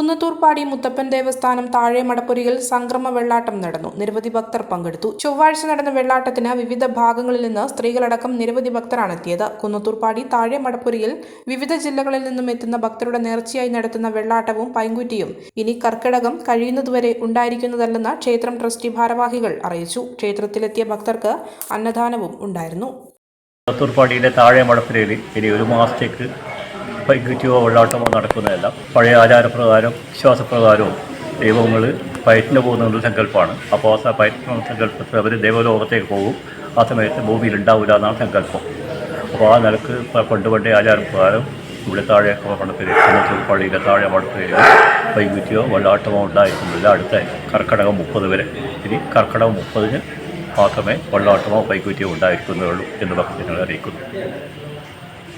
കുന്നത്തൂർപ്പാടി മുത്തപ്പൻ ദേവസ്ഥാനം താഴെ മടപ്പുരയിൽ സംക്രമ വെള്ളാട്ടം നടന്നു. നിരവധി ഭക്തർ പങ്കെടുത്തു. ചൊവ്വാഴ്ച നടന്ന വെള്ളാട്ടത്തിന് വിവിധ ഭാഗങ്ങളിൽ നിന്ന് സ്ത്രീകളടക്കം നിരവധി ഭക്തരാണ് എത്തിയത് കുന്നത്തൂർപ്പാടി താഴെ മടപ്പുരയിൽ വിവിധ ജില്ലകളിൽ നിന്നും എത്തുന്ന ഭക്തരുടെ നേർച്ചയായി നടത്തുന്ന വെള്ളാട്ടവും പൈങ്കുറ്റിയും ഇനി കർക്കിടകം കഴിയുന്നതുവരെ ഉണ്ടായിരിക്കുന്നതല്ലെന്ന് ക്ഷേത്രം ട്രസ്റ്റി ഭാരവാഹികൾ അറിയിച്ചു. ക്ഷേത്രത്തിലെത്തിയ ഭക്തർക്ക് അന്നദാനവും ഉണ്ടായിരുന്നു. കുന്നത്തൂർപ്പാടിയിലെ താഴെ മടപ്പുരയിൽ ഇനി ഒരു മാസത്തേക്ക് വൈകിട്ടോ വെള്ളാട്ടമോ നടക്കുന്നതല്ല. പഴയ ആചാരപ്രകാരം വിശ്വാസപ്രകാരവും ദൈവങ്ങൾ പയറ്റിന് പോകുന്ന സങ്കല്പമാണ്. അപ്പോൾ ആ പയറ്റിന് സങ്കല്പത്തിൽ അവർ ദൈവലോകത്തേക്ക് പോകും. ആ സമയത്ത് ഭൂമിയിൽ ഉണ്ടാവില്ല എന്നാണ് സങ്കല്പം. അപ്പോൾ ആ നിലയ്ക്ക് പണ്ട് പണ്ടേ ആചാരപ്രകാരം ഇവിടെ താഴെ മടപ്പുരയിൽ പള്ളിയിലെ താഴെ മടപ്പുരയിൽ പൈക്കുറ്റിയോ വെള്ളാട്ടമോ ഉണ്ടായിരിക്കുന്നില്ല അടുത്ത കർക്കിടകം മുപ്പത് വരെ. ഇനി കർക്കിടകം മുപ്പതിന് മാത്രമേ വെള്ളാട്ടമോ വൈകുറ്റിയോ ഉണ്ടായിരിക്കുന്നുള്ളൂ എന്ന് ഭക്തജനങ്ങൾ അറിയിക്കുന്നു.